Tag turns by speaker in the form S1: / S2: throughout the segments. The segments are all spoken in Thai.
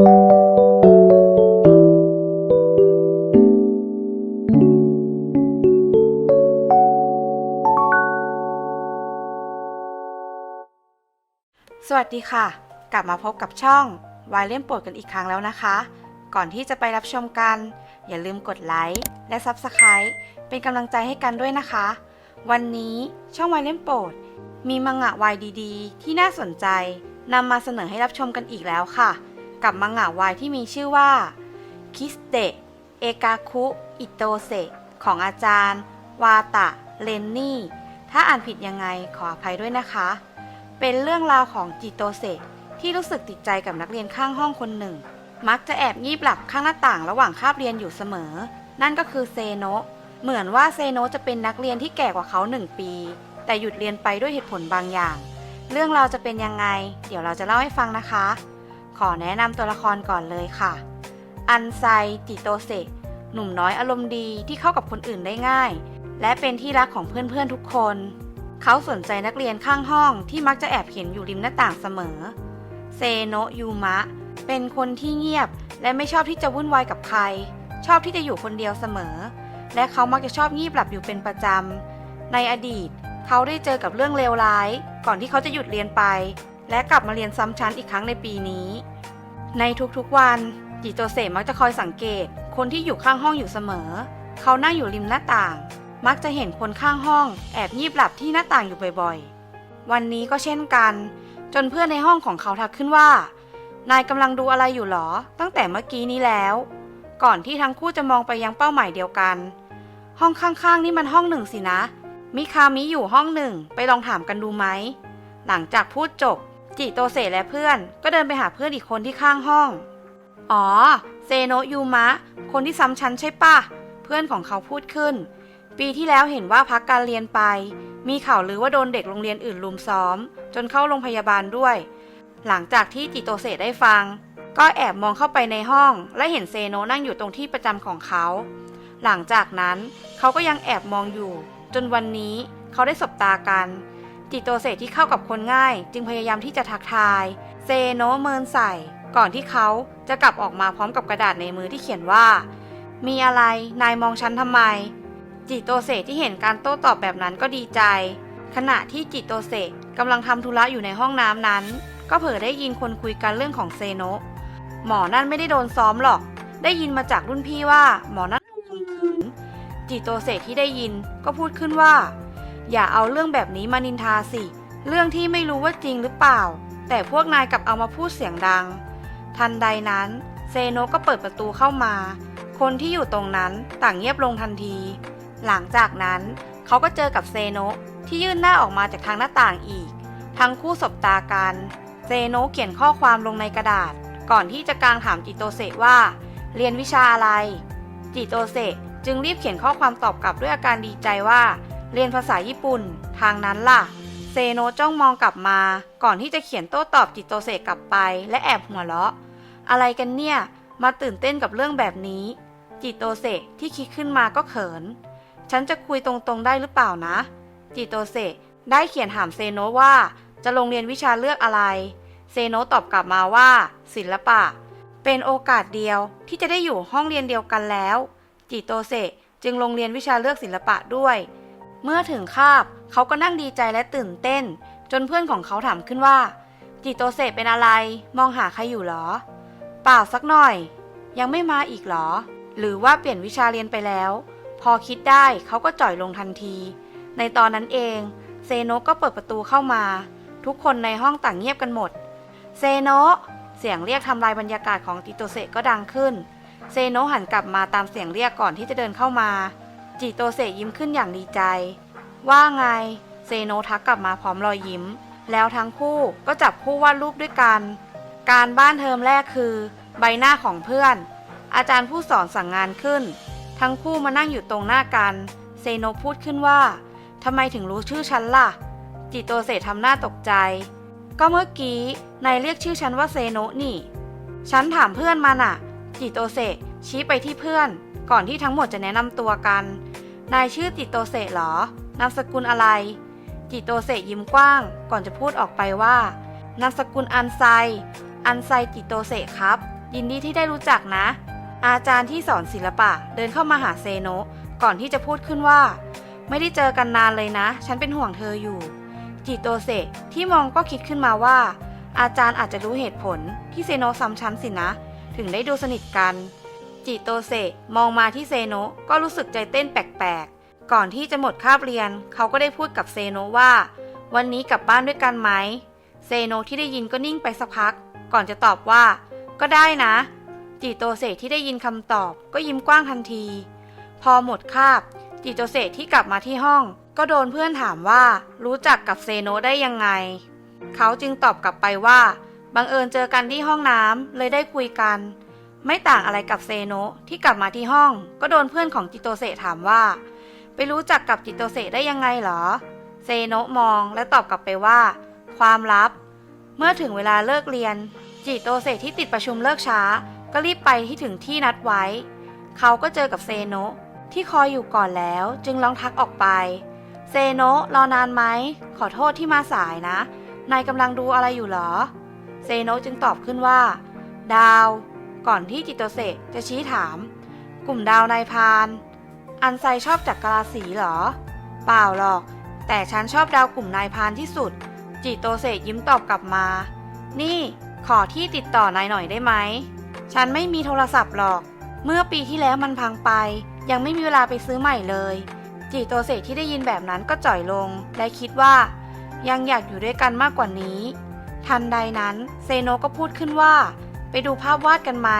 S1: สวัสดีค่ะ กลับมาพบกับช่องวายเล่มโปรดกันอีกครั้งแล้วนะคะ ก่อนที่จะไปรับชมกัน อย่าลืมกดไลค์และ Subscribe เป็นกำลังใจให้กันด้วยนะคะ วันนี้ช่องวายเล่มโปรด มีมังงะวายดีๆ ที่น่าสนใจนำมาเสนอให้รับชมกันอีกแล้วค่ะ กับมังงะวายที่มีชื่อว่าคิสเตะเอกาคุ อิโตเซของอาจารย์ วาตะ เลนนี่ ถ้าอ่านผิดยังไงขออภัยด้วยนะคะ เป็นเรื่องราวของจิโตเซที่รู้สึกติดใจกับนักเรียนข้างห้องคนหนึ่ง มักจะแอบงีบหลับข้างหน้าต่างระหว่างคาบเรียนอยู่เสมอ นั่นก็คือเซโนะเหมือนว่าเซโนะจะเป็นนักเรียนที่แก่กว่าเขาหนึ่งปี แต่หยุดเรียนไปด้วยเหตุผลบางอย่าง เรื่องราวจะเป็นยังไง เดี๋ยวเราจะเล่าให้ฟังนะคะ ขอแนะนำตัวละครก่อนเลยค่ะ อันไซจิโตเซหนุ่มน้อยอารมณ์ดีที่เข้ากับคนอื่นได้ง่าย และเป็นที่รักของเพื่อนๆทุกคน เขาสนใจนักเรียนข้างห้องที่มักจะแอบเห็นอยู่ริมหน้าต่างเสมอ เซโนะยูมะ เป็นคนที่เงียบ และไม่ชอบที่จะวุ่นวายกับใคร ชอบที่จะอยู่คนเดียวเสมอ และเขามักจะชอบงีบหลับอยู่เป็นประจำในอดีต เขาได้เจอกับเรื่องเลวร้าย ก่อนที่เขาจะหยุดเรียนไป และกลับมาเรียนซ้ำชั้นอีกครั้งในปีนี้ ในทุกๆวัน จิโตเสะมักจะคอยสังเกต คนที่อยู่ข้างห้องอยู่เสมอ เขานั่งอยู่ริมหน้าต่าง มักจะเห็นคนข้างห้อง แอบงีบหลับที่หน้าต่างอยู่บ่อยๆ วันนี้ก็เช่นกัน จนเพื่อนในห้องของเขาทักขึ้นว่า นายกำลังดูอะไรอยู่หรอ ตั้งแต่เมื่อกี้นี้แล้ว ก่อนที่ทั้งคู่จะมองไปยังเป้าหมายเดียวกัน ห้องข้างๆ นี่มันห้องหนึ่งสินะ มิคามิอยู่ห้องหนึ่ง ไปลองถามกันดูไหม หลังจากพูดจบ จิโตเสะและเพื่อน ก็เดินไปหาเพื่อนอีกคนที่ข้างห้อง อ๋อ เซโนยูมะ คนที่ซ้ำชั้นใช่ปะ เพื่อนของเขาพูดขึ้น ปีที่แล้วเห็นว่าพักการเรียนไป มีข่าวลือว่าโดนเด็กโรงเรียนอื่นลุมซ้อม จนเข้าโรงพยาบาลด้วย หลังจากที่จิโตเสะได้ฟัง ก็แอบมองเข้าไปในห้อง และเห็นเซโนนั่งอยู่ตรงที่ประจำของเขา หลังจากนั้นเขาก็ยังแอบมองอยู่ จนวันนี้เขาได้สบตากัน จิตโตเสที่เข้ากับคนง่าย จึงพยายามที่จะทักทาย เซโนเมินใส่ ก่อนที่เขาจะกลับออกมาพร้อมกับกระดาษในมือที่เขียนว่า มีอะไรนายมองฉันทำไม จิตโตเสที่เห็นการโต้ตอบแบบนั้นก็ดีใจ ขณะที่จิตโตเสกำลังทำธุระอยู่ในห้องน้ำนั้น ก็เผลอได้ยินคนคุยกันเรื่องของเซโนหมอนั่นไม่ได้โดนซ้อมหรอก ได้ยินมาจากรุ่นพี่ว่า หมอนั่นข่มขืนจิตโตเสที่ได้ยินก็พูดขึ้นว่า อย่าเอาเรื่องแบบนี้มานินทาสิ เรื่องที่ไม่รู้ว่าจริงหรือเปล่า แต่พวกนายกลับเอามาพูดเสียงดัง ทันใดนั้น เซโนก็เปิดประตูเข้ามา คนที่อยู่ตรงนั้นต่างเงียบลงทันที หลังจากนั้นเขาก็เจอกับเซโนที่ยื่นหน้าออกมาจากทางหน้าต่างอีก ทั้งคู่สบตากันเซโนเขียนข้อความลงในกระดาษ ก่อนที่จะกลางถามจิโตเซะว่า เรียนวิชาอะไร จิโตเซะจึงรีบเขียนข้อความตอบกลับด้วยอาการดีใจว่า เรียนภาษาญี่ปุ่น ทางนั้นล่ะ เซโนจ้องมองกลับมา ก่อนที่จะเขียนโต้ตอบจิตโตเซะกลับไป และแอบหัวเราะ อะไรกันเนี่ย มาตื่นเต้นกับเรื่องแบบนี้ จิตโตเซที่คิดขึ้นมาก็เขิน ฉันจะคุยตรงๆได้หรือเปล่านะ จิตโตเซได้เขียนถามเซโนว่าจะลงเรียนวิชาเลือกอะไร เซโนตอบกลับมาว่า ศิลปะ เป็นโอกาสเดียวที่จะได้อยู่ห้องเรียนเดียวกันแล้ว จิโตเซจึงลงเรียนวิชาเลือกศิลปะด้วย เมื่อถึงคาบเขาก็นั่งดีใจและตื่นเต้น จนเพื่อนของเขาถามขึ้นว่า จิโตเซเป็นอะไร มองหาใครอยู่หรอ เปล่าสักหน่อย ยังไม่มาอีกหรอ หรือว่าเปลี่ยนวิชาเรียนไปแล้ว พอคิดได้เขาก็จ่อยลงทันที ในตอนนั้นเอง เซโนะก็เปิดประตูเข้ามา ทุกคนในห้องต่างเงียบกันหมด เซโนะเสียงเรียกทำลายบรรยากาศของจิโตเซก็ดังขึ้น เซโนะหันกลับมาตามเสียงเรียกก่อนที่จะเดินเข้ามา จิโตเซยิ้มขึ้นอย่างดีใจ ว่าไง เซโนทักกลับมาพร้อมรอยยิ้ม แล้วทั้งคู่ก็จับคู่วาดรูปด้วยกัน การบ้านเทอมแรกคือ ใบหน้าของเพื่อน อาจารย์ผู้สอนสั่งงานขึ้น ทั้งคู่มานั่งอยู่ตรงหน้ากัน เซโนพูดขึ้นว่าทำไมถึงรู้ชื่อฉันล่ะ จิโตเซทำหน้าตกใจ ก็เมื่อกี้นายเรียกชื่อฉันว่าเซโนนี่ ฉันถามเพื่อนมันอะจิโตเซชี้ไปที่เพื่อน ก่อนที่ทั้งหมดจะแนะนำตัวกัน นายชื่อจิตโตเซะหรอ นามสกุลอะไร จิตโตเซะยิ้มกว้าง ก่อนจะพูดออกไปว่า นามสกุลอันไซ อันไซจิตโตเซะครับ ยินดีที่ได้รู้จักนะ อาจารย์ที่สอนศิลปะเดินเข้ามาหาเซโนะก่อนที่จะพูดขึ้นว่า ไม่ได้เจอกันนานเลยนะ ฉันเป็นห่วงเธออยู่ จิตโตเซะที่มองก็คิดขึ้นมาว่า อาจารย์อาจจะรู้เหตุผลที่เซโนะซ้ำชั้นสินะ ถึงได้ดูสนิทกัน จิโตเซะมองมาที่เซโนะก็รู้สึกใจเต้นแปลกๆ ก่อนที่จะหมดคาบเรียน เขาก็ได้พูดกับเซโนะว่า วันนี้กลับบ้านด้วยกันไหม เซโนะที่ได้ยินก็นิ่งไปสักพัก ก่อนจะตอบว่า ก็ได้นะ จิโตเซะที่ได้ยินคำตอบ ก็ยิ้มกว้างทันที พอหมดคาบ จิโตเซะที่กลับมาที่ห้อง ก็โดนเพื่อนถามว่า รู้จักกับเซโนะได้ยังไง เขาจึงตอบกลับไปว่าบังเอิญเจอกันที่ห้องน้ำเลยได้คุยกัน ไม่ต่างอะไรกับเซโนะที่กลับมาที่ห้อง ก็โดนเพื่อนของจิโตเซถามว่า ไปรู้จักกับจิโตเซได้ยังไงเหรอ เซโนะมองและตอบกลับไปว่า ความลับ เมื่อถึงเวลาเลิกเรียน จิโตเซที่ติดประชุมเลิกช้า ก็รีบไปที่ถึงที่นัดไว้ เขาก็เจอกับเซโนะที่คอยอยู่ก่อนแล้ว จึงลองทักออกไป เซโนะรอนานไหมขอโทษที่มาสายนะนายกำลังดูอะไรอยู่เหรอ เซโนะจึงตอบขึ้นว่า ดาว ก่อนที่จิโตเซจะชี้ถาม กลุ่มดาวนายพาน อันไซชอบจักรราศีเหรอ เปล่าหรอก แต่ฉันชอบดาวกลุ่มนายพานที่สุด จิโตเซยิ้มตอบกลับมา นี่ขอที่ติดต่อนายหน่อยได้ไหม ฉันไม่มีโทรศัพท์หรอก เมื่อปีที่แล้วมันพังไป ยังไม่มีเวลาไปซื้อใหม่เลย จิโตเซที่ได้ยินแบบนั้นก็จ่อยลง และคิดว่า ยังอยากอยู่ด้วยกันมากกว่านี้ ทันใดนั้นเซโนก็พูดขึ้นว่า ไปดูภาพวาดกันไหม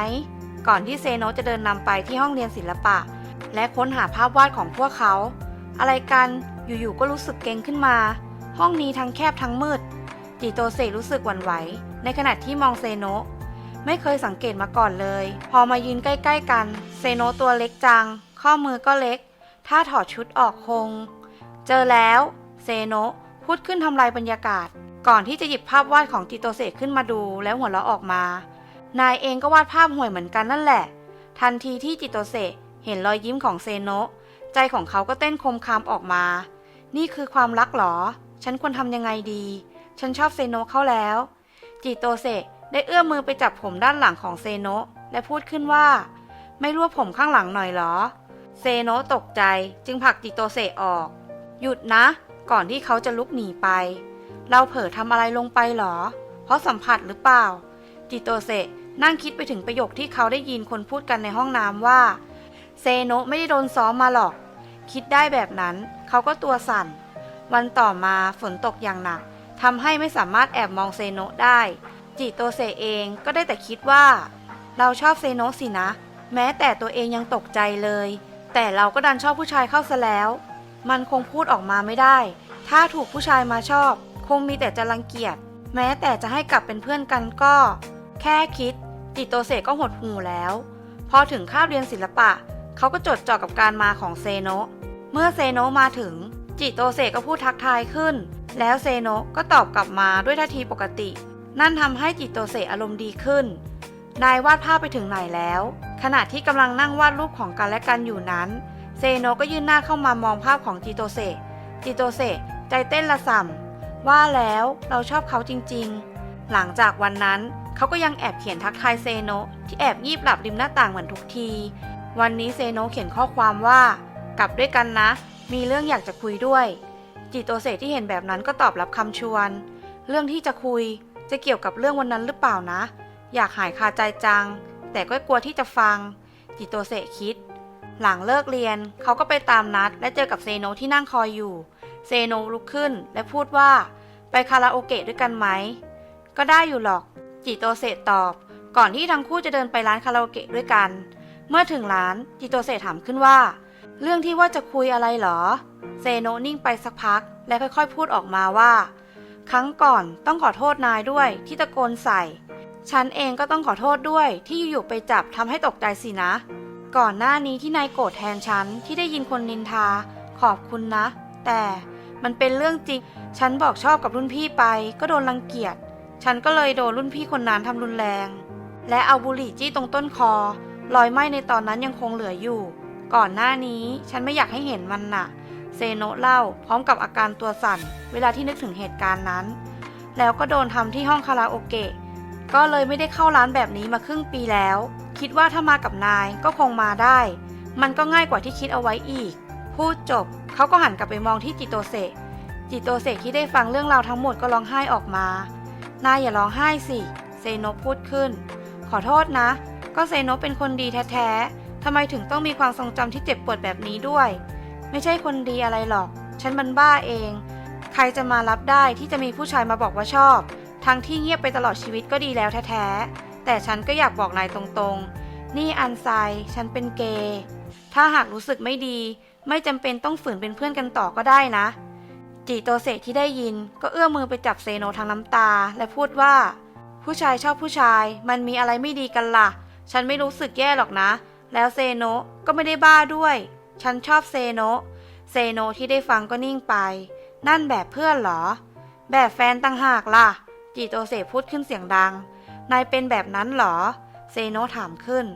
S1: ก่อนที่เซโนะจะเดินนำไปที่ห้องเรียนศิลปะ และค้นหาภาพวาดของพวกเขา อะไรกัน อยู่ๆ ก็รู้สึกเกรงขึ้นมา ห้องนี้ทั้งแคบทั้งมืด จิโตเซรู้สึกหวั่นไหว ในขณะที่มองเซโนะไม่เคยสังเกตมาก่อนเลย พอมายืนใกล้ ๆ กัน เซโนะตัวเล็กจัง ข้อมือก็เล็ก ถ้าถอดชุดออกคง เจอแล้ว เซโนะพูดขึ้นทำลายบรรยากาศ ก่อนที่จะหยิบภาพวาดของจิโตเซขึ้นมาดูแล้วหัวเราะออกมา นายเองก็วาดภาพห่วยเหมือนกันนั่นแหละ ทันทีที่จิโตเซเห็นรอยยิ้มของเซโนะใจของเขาก็เต้นคมคามออกมา นี่คือความรักเหรอ ฉันควรทำยังไงดี ฉันชอบเซโนะเข้าแล้ว จิโตเซได้เอื้อมมือไปจับผมด้านหลังของเซโนะและพูดขึ้นว่า ไม่รวบผมข้างหลังหน่อยเหรอ เซโนะตกใจจึงผลักจิโตเซออก หยุดนะ ก่อนที่เขาจะลุกหนีไป เราเผลอทำอะไรลงไปหรอ เพราะสัมผัสหรือเปล่า จิโตเซ นั่งคิดไปถึงประโยคที่เขาได้ยินคนพูดกันในห้องน้ำว่า เซโนะไม่ได้โดนซ้อมมาหรอก คิดได้แบบนั้น เขาก็ตัวสั่น วันต่อมาฝนตกอย่างหนักทำให้ไม่สามารถแอบมองเซโนะได้ จิโตเซเองก็ได้แต่คิดว่า เราชอบเซโนะสินะ แม้แต่ตัวเองยังตกใจเลย แต่เราก็ดันชอบผู้ชายเข้าซะแล้ว มันคงพูดออกมาไม่ได้ ถ้าถูกผู้ชายมาชอบ คงมีแต่จะรังเกียจ แม้แต่จะให้กลับเป็นเพื่อนกันก็ แค่คิดจิโตเซก็หดหูแล้ว พอถึงคาบเรียนศิลปะ เขาก็จดจ่อกับการมาของเซโนะเมื่อเซโนะมาถึง จิโตเซก็พูดทักทายขึ้น แล้วเซโนะก็ตอบกลับมาด้วยท่าทีปกติ นั่นทำให้จิโตเซอารมณ์ดีขึ้น นายวาดภาพไปถึงไหนแล้ว ขณะที่กำลังนั่งวาดรูปของกันและกันอยู่นั้น เซโนะก็ยื่นหน้าเข้ามามองภาพของจิโตเซจิโตเซใจเต้นระส่ำว่าแล้วเราชอบเขาจริงๆ หลังจากวันนั้น เขาก็ยังแอบเขียนทักทายเซโนะที่แอบยีบหลับริมหน้าต่างเหมือนทุกที วันนี้เซโนะเขียนข้อความว่า กลับด้วยกันนะ มีเรื่องอยากจะคุยด้วย จิโตเซที่เห็นแบบนั้นก็ตอบรับคำชวน เรื่องที่จะคุยจะเกี่ยวกับเรื่องวันนั้นหรือเปล่านะ อยากหายคาใจจัง แต่ก็กลัวที่จะฟัง จิโตเซคิด หลังเลิกเรียนเขาก็ไปตามนัด และเจอกับเซโนะที่นั่งคอยอยู่ เซโนะลุกขึ้นและพูดว่า ไปคาราโอเกะด้วยกันไหม ก็ได้อยู่หรอก จิโตเซตอบ ก่อนที่ทั้งคู่จะเดินไปร้านคาราโอเกะด้วยกัน เมื่อถึงร้านจิโตเซถามขึ้นว่า เรื่องที่ว่าจะคุยอะไรเหรอ เซโนนิ่งไปสักพัก และค่อยๆพูดออกมาว่า ครั้งก่อนต้องขอโทษนายด้วยที่ตะโกนใส่ ฉันเองก็ต้องขอโทษด้วยที่อยู่ๆไปจับทำให้ตกใจสินะ ก่อนหน้านี้ที่นายโกรธแทนฉันที่ได้ยินคนนินทา ขอบคุณนะ แต่มันเป็นเรื่องจริง ฉันบอกชอบกับรุ่นพี่ไปก็โดนรังเกียจ ฉันก็เลยโดนรุ่นพี่คนนั้นทำรุนแรง และเอาบุหรี่จี้ตรงต้นคอ รอยไหม้ในตอนนั้นยังคงเหลืออยู่ ก่อนหน้านี้ฉันไม่อยากให้เห็นมันน่ะ เซโนเล่าพร้อมกับอาการตัวสั่น เวลาที่นึกถึงเหตุการณ์นั้น แล้วก็โดนทำที่ห้องคาราโอเกะ ก็เลยไม่ได้เข้าร้านแบบนี้มาครึ่งปีแล้ว คิดว่าถ้ามากับนายก็คงมาได้ มันก็ง่ายกว่าที่คิดเอาไว้อีก พูดจบเขาก็หันกลับไปมองที่จิโตเซจิโตเซที่ได้ฟังเรื่องราวทั้งหมดก็ร้องไห้ออกมา นายอย่าร้องไห้สิ เซโนพูดขึ้น ขอโทษนะ ก็เซโนเป็นคนดีแท้ๆทำไมถึงต้องมีความทรงจำที่เจ็บปวดแบบนี้ด้วย ไม่ใช่คนดีอะไรหรอก ฉันมันบ้าเอง ใครจะมารับได้ที่จะมีผู้ชายมาบอกว่าชอบ ทั้งที่เงียบไปตลอดชีวิตก็ดีแล้วแท้ๆ แต่ฉันก็อยากบอกนายตรงๆ นี่อันไซ ฉันเป็นเกย์ ถ้าหากรู้สึกไม่ดี ไม่จำเป็นต้องฝืนเป็นเพื่อนกันต่อก็ได้นะ จีโตเซที่ได้ยินก็เอื้อมมือไปจับเซโนทางน้ำตา และพูดว่า ผู้ชายชอบผู้ชาย มันมีอะไรไม่ดีกันล่ะ ฉันไม่รู้สึกแย่หรอกนะ แล้วเซโนก็ไม่ได้บ้าด้วย ฉันชอบเซโนเซโนที่ได้ฟังก็นิ่งไป นั่นแบบเพื่อนหรอ แบบแฟนตั้งหากล่ะ จีโตเซพูดขึ้นเสียงดัง นายเป็นแบบนั้นหรอ เซโนถามขึ้น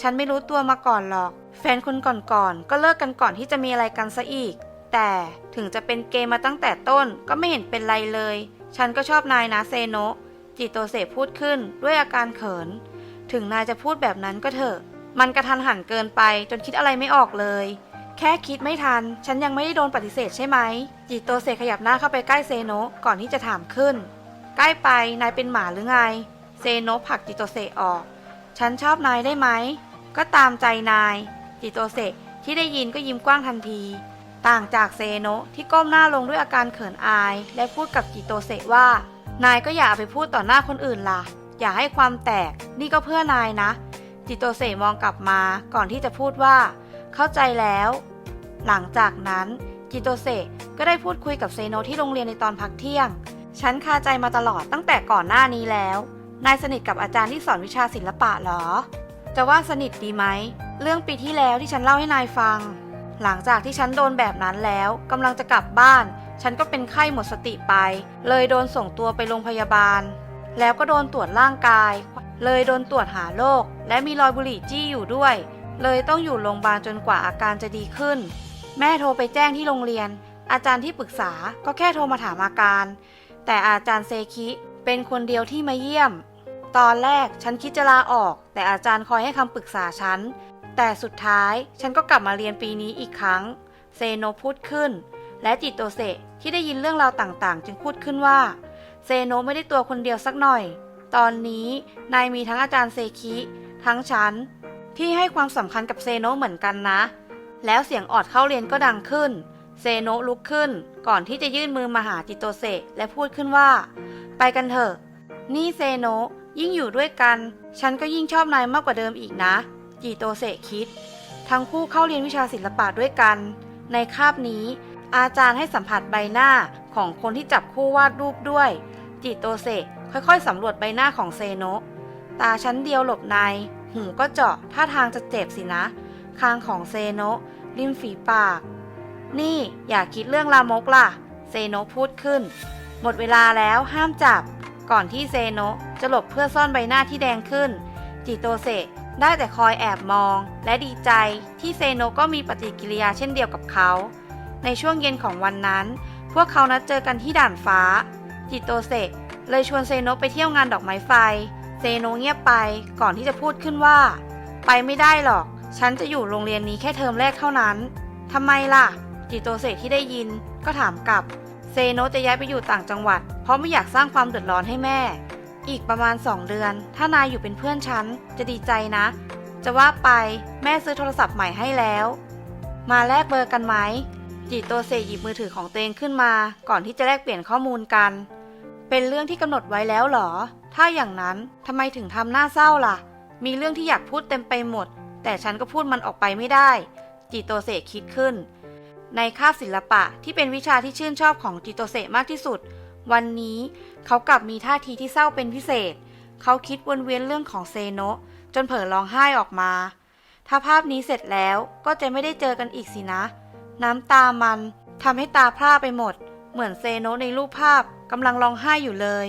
S1: ฉันไม่รู้ตัวมาก่อนหรอก แฟนคนก่อนๆก็เลิกกันก่อนที่จะมีอะไรกันซะอีก แต่ถึงจะเป็นเกย์มาตั้งแต่ต้นก็ไม่เห็นเป็นไรเลย ฉันก็ชอบนายนะเซโนะจิโตเสพูดขึ้นด้วยอาการเขิน ถึงนายจะพูดแบบนั้นก็เถอะ มันกระทันหันเกินไปจนคิดอะไรไม่ออกเลย แค่คิดไม่ทัน ฉันยังไม่ได้โดนปฏิเสธใช่ไหม จิโตเสขยับหน้าเข้าไปใกล้เซโนะก่อนที่จะถามขึ้น ใกล้ไปนายเป็นหมาหรือไง เซโนะผลักจิโตเสออก ฉันชอบนายได้ไหม ก็ตามใจนาย จิโตเสที่ได้ยินก็ยิ้มกว้างทันที ต่างจากเซโนะที่ก้มหน้าลงด้วยอาการเขินอาย และพูดกับจิโตเสว่า นายก็อย่าไปพูดต่อหน้าคนอื่นล่ะ อย่าให้ความแตก นี่ก็เพื่อนายนะ จิโตเสมองกลับมาก่อนที่จะพูดว่า เข้าใจแล้ว หลังจากนั้นจิโตเสก็ได้พูดคุยกับเซโนะที่โรงเรียนในตอนพักเที่ยง ฉันคาใจมาตลอดตั้งแต่ก่อนหน้านี้แล้ว นายสนิทกับอาจารย์ที่สอนวิชาศิลปะเหรอ จะว่าสนิทดีไหม เรื่องปีที่แล้วที่ฉันเล่าให้นายฟัง หลังจากที่ฉันโดนแบบนั้นแล้วกำลังจะกลับบ้าน ฉันก็เป็นไข้หมดสติไป เลยโดนส่งตัวไปโรงพยาบาล แล้วก็โดนตรวจร่างกาย เลยโดนตรวจหาโรคและมีรอยบุหรี่จี้อยู่ด้วย เลยต้องอยู่โรงพยาบาลจนกว่าอาการจะดีขึ้น แม่โทรไปแจ้งที่โรงเรียน อาจารย์ที่ปรึกษาก็แค่โทรมาถามอาการ แต่อาจารย์เซคิเป็นคนเดียวที่มาเยี่ยม ตอนแรกฉันคิดจะลาออก แต่อาจารย์คอยให้คำปรึกษาฉัน แต่สุดท้ายฉันก็กลับมาเรียนปีนี้อีกครั้ง เซโนพูดขึ้น และจิโตเซที่ได้ยินเรื่องราวต่างๆ จึงพูดขึ้นว่า เซโนไม่ได้ตัวคนเดียวสักหน่อย ตอนนี้นายมีทั้งอาจารย์เซคิ ทั้งฉัน ที่ให้ความสำคัญกับเซโนเหมือนกันนะ แล้วเสียงออดเข้าเรียนก็ดังขึ้น เซโนลุกขึ้น ก่อนที่จะยื่นมือมาหาจิโตเซและพูดขึ้นว่า ไปกันเถอะ นี่เซโนยิ่งอยู่ด้วยกัน ฉันก็ยิ่งชอบนายมากกว่าเดิมอีกนะ จิโตเซคิด ทั้งคู่เข้าเรียนวิชาศิลปะด้วยกัน ในคาบนี้ อาจารย์ให้สัมผัสใบหน้าของคนที่จับคู่วาดรูปด้วย จิโตเซค่อยๆสำรวจใบหน้าของเซโนะตาชั้นเดียวหลบใน หูก็เจาะท่าทางจะเจ็บสินะ คางของเซโนะริมฝีปาก นี่อย่าคิดเรื่องลามกล่ะ เซโนะพูดขึ้น หมดเวลาแล้วห้ามจับ ก่อนที่เซโนะจะหลบเพื่อซ่อนใบหน้าที่แดงขึ้น จิโตเซ ได้แต่คอยแอบมอง และดีใจที่เซโนก็มีปฏิกิริยาเช่นเดียวกับเขา ในช่วงเย็นของวันนั้น พวกเขานัดเจอกันที่ด่านฟ้า จิโตเซเลยชวนเซโนไปเที่ยวงานดอกไม้ไฟ เซโนเงียบไปก่อนที่จะพูดขึ้นว่า ไปไม่ได้หรอก ฉันจะอยู่โรงเรียนนี้แค่เทอมแรกเท่านั้นทำไมล่ะ จิโตเซที่ได้ยินก็ถามกลับ เซโนจะย้ายไปอยู่ต่างจังหวัด เพราะไม่อยากสร้างความเดือดร้อนให้แม่ อีกประมาณ 2 เดือน ถ้านายอยู่เป็นเพื่อนฉัน จะดีใจนะ จะว่าไปแม่ซื้อโทรศัพท์ใหม่ให้แล้ว มาแลกเบอร์กันไหมจิโตเซหยิบมือถือของตัวเองขึ้นมา ก่อนที่จะแลกเปลี่ยนข้อมูลกัน เป็นเรื่องที่กำหนดไว้แล้วหรอ ถ้าอย่างนั้นทำไมถึงทำหน้าเศร้าล่ะ มีเรื่องที่อยากพูดเต็มไปหมด แต่ฉันก็พูดมันออกไปไม่ได้ จิโตเซคิดขึ้น ในคาบศิลปะที่เป็นวิชาที่ชื่นชอบของจิโตเซมากที่สุด วันนี้เขากลับมีท่าทีที่เศร้าเป็นพิเศษ เขาคิดวนเวียนเรื่องของเซโนะจนเผลอร้องไห้ออกมา ถ้าภาพนี้เสร็จแล้วก็จะไม่ได้เจอกันอีกสินะ น้ำตามันทำให้ตาพร่าไปหมด เหมือนเซโนะในรูปภาพกำลังร้องไห้อยู่เลย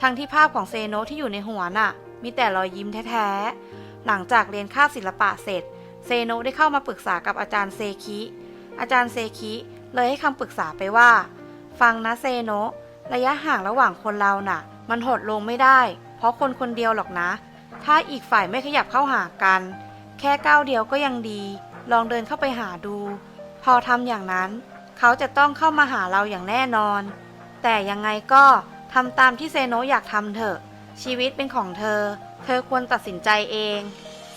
S1: ทั้งที่ภาพของเซโนะที่อยู่ในหัวน่ะ มีแต่รอยยิ้มแท้ๆ หลังจากเรียนคาบศิลปะเสร็จ เซโนะได้เข้ามาปรึกษากับอาจารย์เซคิ อาจารย์เซคิเลยให้คำปรึกษาไปว่า ฟังนะเซโนะ ระยะห่างระหว่างคนเราน่ะ มันหดลงไม่ได้ เพราะคนคนเดียวหรอกนะ ถ้าอีกฝ่ายไม่ขยับเข้าหากัน แค่ก้าวเดียวก็ยังดี ลองเดินเข้าไปหาดู พอทำอย่างนั้น เขาจะต้องเข้ามาหาเราอย่างแน่นอน แต่ยังไงก็ทำตามที่เซโนอยากทำเถอะ ชีวิตเป็นของเธอ เธอควรตัดสินใจเอง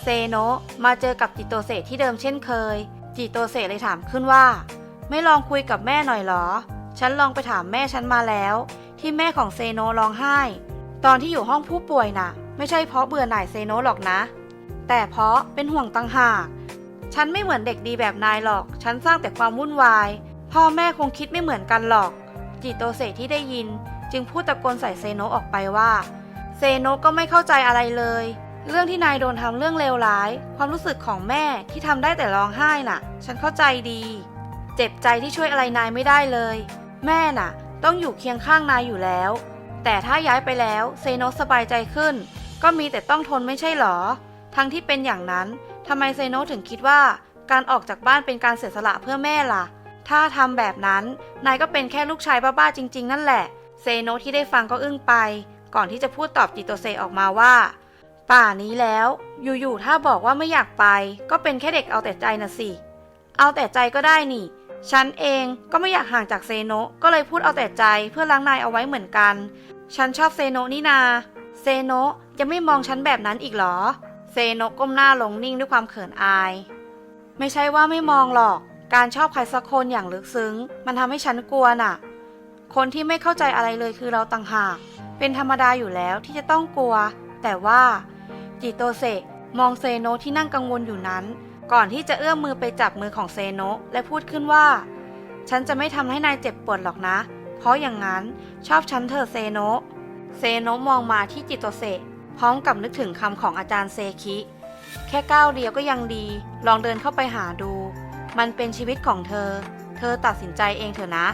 S1: เซโนมาเจอกับจิโตเซที่เดิมเช่นเคย จิโตเซเลยถามขึ้นว่า ไม่ลองคุยกับแม่หน่อยหรอ ฉันลองไปถามแม่ฉันมาแล้ว ที่แม่ของเซโนร้องไห้ ตอนที่อยู่ห้องผู้ป่วยน่ะ ไม่ใช่เพราะเบื่อหน่ายเซโนหรอกนะ แต่เพราะเป็นห่วงตังหาก ฉันไม่เหมือนเด็กดีแบบนายหรอก ฉันสร้างแต่ความวุ่นวาย พ่อแม่คงคิดไม่เหมือนกันหรอก จิโตเซที่ได้ยิน จึงพูดตะโกนใส่เซโนออกไปว่า เซโนก็ไม่เข้าใจอะไรเลย เรื่องที่นายโดนทำเรื่องเลวร้าย ความรู้สึกของแม่ที่ทำได้แต่ร้องไห้น่ะ ฉันเข้าใจดี เจ็บใจที่ช่วยอะไรนายไม่ได้เลย แม่น่ะ ต้องอยู่เคียงข้างนายอยู่แล้ว แต่ถ้าย้ายไปแล้วเซโนสบายใจขึ้น ก็มีแต่ต้องทนไม่ใช่หรอ ทั้งที่เป็นอย่างนั้นทำไมเซโนถึงคิดว่า การออกจากบ้านเป็นการเสียสละเพื่อแม่ล่ะ ถ้าทำแบบนั้นนายก็เป็นแค่ลูกชายบ้าๆจริง ๆ นั่นแหละ เซโนที่ได้ฟังก็อึ้งไป ก่อนที่จะพูดตอบจิโตเซออกมาว่า ป่านี้แล้ว อยู่ๆถ้าบอกว่าไม่อยากไป ก็เป็นแค่เด็กเอาแต่ใจนะสิ เอาแต่ใจก็ได้นี่ ฉันเองก็ไม่อยากห่างจากเซโนะก็เลยพูดเอาแต่ใจเพื่อล้างนายเอาไว้เหมือนกัน ฉันชอบเซโนะนี่นา เซโนะจะไม่มองฉันแบบนั้นอีกเหรอ เซโนะก้มหน้าลงนิ่งด้วยความเขินอาย ไม่ใช่ว่าไม่มองหรอก การชอบใครสักคนอย่างลึกซึ้ง มันทำให้ฉันกลัวน่ะ คนที่ไม่เข้าใจอะไรเลยคือเราต่างหาก เป็นธรรมดาอยู่แล้วที่จะต้องกลัว แต่ว่าจิโตเซะมองเซโนะที่นั่งกังวลอยู่นั้น ก่อนที่จะเอื้อมมือไปจับมือของเซโนะและพูดขึ้นว่า ฉันจะไม่ทำให้นายเจ็บปวดหรอกนะ เพราะอย่างนั้นชอบฉันเถอเซโนะเซโนะมองมาที่จิโตเซะพร้อมกับนึกถึงคำของอาจารย์เซคิ แค่ก้าวเดียวก็ยังดี ลองเดินเข้าไปหาดู มันเป็นชีวิตของเธอ เธอตัดสินใจเองเถอะนะ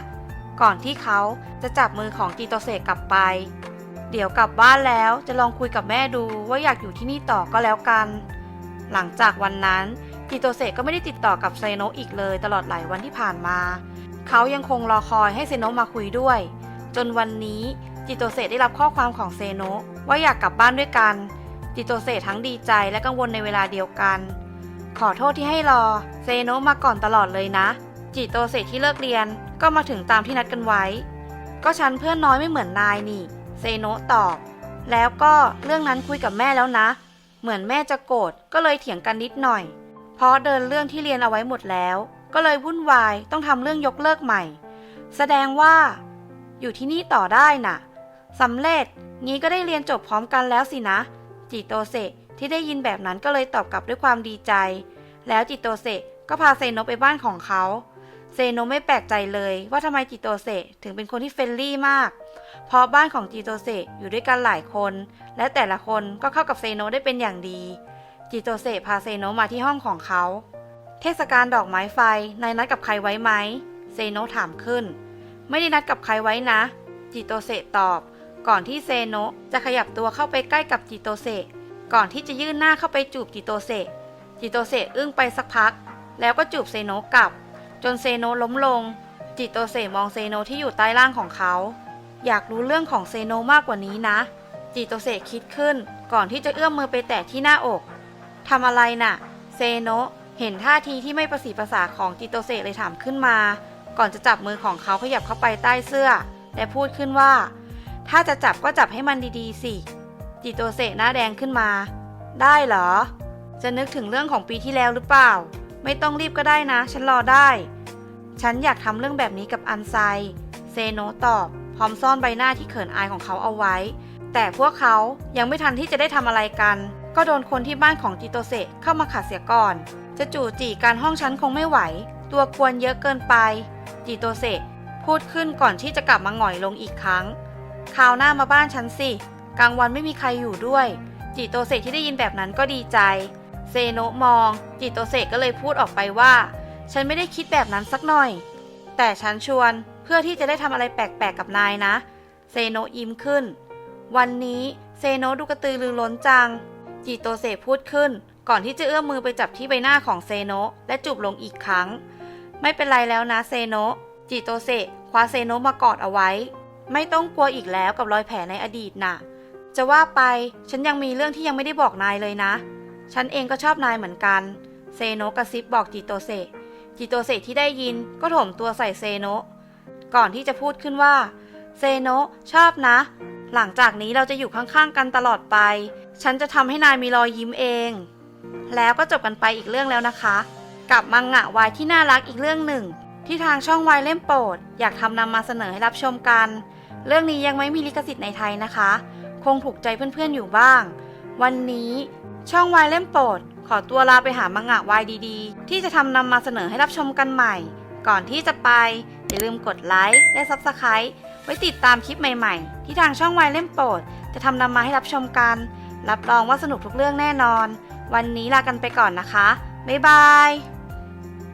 S1: ก่อนที่เขาจะจับมือของจิโตเซะกลับไป เดี๋ยวกลับบ้านแล้วจะลองคุยกับแม่ดูว่าอยากอยู่ที่นี่ต่อก็แล้วกัน หลังจากวันนั้น จิโตเซก็ไม่ได้ติดต่อกับเซโนะอีกเลยตลอดหลายวันที่ผ่านมา เขายังคงรอคอยให้เซโนะมาคุยด้วย จนวันนี้จิโตเซได้รับข้อความของเซโนะว่าอยากกลับบ้านด้วยกัน จิโตเซทั้งดีใจและกังวลในเวลาเดียวกัน ขอโทษที่ให้รอ เซโนะมาก่อนตลอดเลยนะ จิโตเซที่เลิกเรียนก็มาถึงตามที่นัดกันไว้ ก็ฉันเพื่อนน้อยไม่เหมือนนายนี่ เซโนะตอบ แล้วก็เรื่องนั้นคุยกับแม่แล้วนะ เหมือนแม่จะโกรธก็เลยเถียงกันนิดหน่อย เพราะเดินเรื่องที่เรียนเอาไว้หมดแล้ว ก็เลยวุ่นวายต้องทำเรื่องยกเลิกใหม่ แสดงว่า อยู่ที่นี่ต่อได้น่ะสำเร็จงี้ก็ได้เรียนจบพร้อมกันแล้วสินะ จิโตเซที่ได้ยินแบบนั้นก็เลยตอบกลับด้วยความดีใจ แล้วจิโตเซก็พาเซโนะไปบ้านของเขาเซโนะไม่แปลกใจเลยว่าทำไมจิโตเซถึงเป็นคนที่เฟรนลี่มาก เพราะบ้านของจิโตเซอยู่ด้วยกันหลายคน และแต่ละคนก็เข้ากับเซโนะได้เป็นอย่างดี จิโตเซพาเซโนะมาที่ห้องของเขา เทศกาลดอกไม้ไฟนายนัดกับใครไว้ไหม เซโนะถามขึ้น ไม่ได้นัดกับใครไว้นะ จิโตเซตอบ ก่อนที่เซโนะจะขยับตัวเข้าไปใกล้กับจิโตเซก่อนที่จะยื่นหน้าเข้าไปจูบจิโตเซจิโตเซอึ้งไปสักพัก แล้วก็จูบเซโนะกลับ จนเซโนะล้มลง จิโตเซมองเซโนะที่อยู่ใต้ล่างของเขา อยากรู้เรื่องของเซโนะมากกว่านี้นะจิโตเซคิดขึ้น ก่อนที่จะเอื้อมมือไปแตะที่หน้าอก ทำอะไรน่ะ เซโนะเห็นท่าทีที่ไม่ประสีภาษาของจิโตเซเลยถามขึ้นมา ก่อนจะจับมือของเขาขยับเข้าไปใต้เสื้อ และพูดขึ้นว่า ถ้าจะจับก็จับให้มันดีๆ สิ จิโตเซหน้าแดงขึ้นมา ได้เหรอ จะนึกถึงเรื่องของปีที่แล้วหรือเปล่า ไม่ต้องรีบก็ได้นะ ฉันรอได้ ฉันอยากทำเรื่องแบบนี้กับอันไซ เซโนะตอบ พร้อมซ่อนใบหน้าที่เขินอายของเขาเอาไว้ แต่พวกเขายังไม่ทันที่จะได้ทำอะไรกัน ก็โดนคนที่บ้านของจิโตเซเข้ามาขัดเสียก่อน จะจู่จีการห้องฉันคงไม่ไหว ตัวกวนเยอะเกินไป จิโตเซพูดขึ้นก่อนที่จะกลับมาหงอยลงอีกครั้งคราวหน้ามาบ้านฉันสิ กลางวันไม่มีใครอยู่ด้วย จิโตเซที่ได้ยินแบบนั้นก็ดีใจ เซโนะมอง จิโตเซก็เลยพูดออกไปว่า ฉันไม่ได้คิดแบบนั้นสักหน่อย แต่ฉันชวนเพื่อที่จะได้ทำอะไรแปลกๆกับนายนะ เซโนะยิ้มขึ้น วันนี้เซโนะดูกระตือรือร้นจัง จิโตเซพูดขึ้น ก่อนที่จะเอื้อมมือไปจับที่ใบหน้าของเซโนะและจูบลงอีกครั้ง ไม่เป็นไรแล้วนะเซโนะจิโตเซคว้าเซโนะมากอดเอาไว้ ไม่ต้องกลัวอีกแล้วกับรอยแผลในอดีตน่ะ จะว่าไปฉันยังมีเรื่องที่ยังไม่ได้บอกนายเลยนะ ฉันเองก็ชอบนายเหมือนกัน เซโนะกระซิบบอกจิโตเซจิโตเซที่ได้ยินก็ถมตัวใส่เซโนะก่อนที่จะพูดขึ้นว่า เซโนะชอบนะ หลังจากนี้เราจะอยู่ข้างๆกันตลอดไป ฉันจะทำให้นายมีรอยยิ้มเอง แล้วก็จบกันไปอีกเรื่องแล้วนะคะ กับมังงะวายที่น่ารักอีกเรื่องหนึ่ง ที่ทางช่องวายเล่มโปรด อยากทำนำมาเสนอให้รับชมกัน เรื่องนี้ยังไม่มีลิขสิทธิ์ในไทยนะคะ คงถูกใจเพื่อนๆอยู่บ้าง วันนี้ช่องวายเล่มโปรด ขอตัวลาไปหามังงะวายดีๆ ที่จะทำนำมาเสนอให้รับชมกันใหม่ ก่อนที่จะไป อย่าลืมกดไลค์และซับสไคร b ์ไว้ติดตามคลิปใหม่ๆ ที่ทางช่องวายเล่มโปรด จะทำนำมาให้รับชมกัน รับรองว่าสนุกทุกเรื่องแน่นอน วันนี้ลากันไปก่อนนะคะ บ๊ายบาย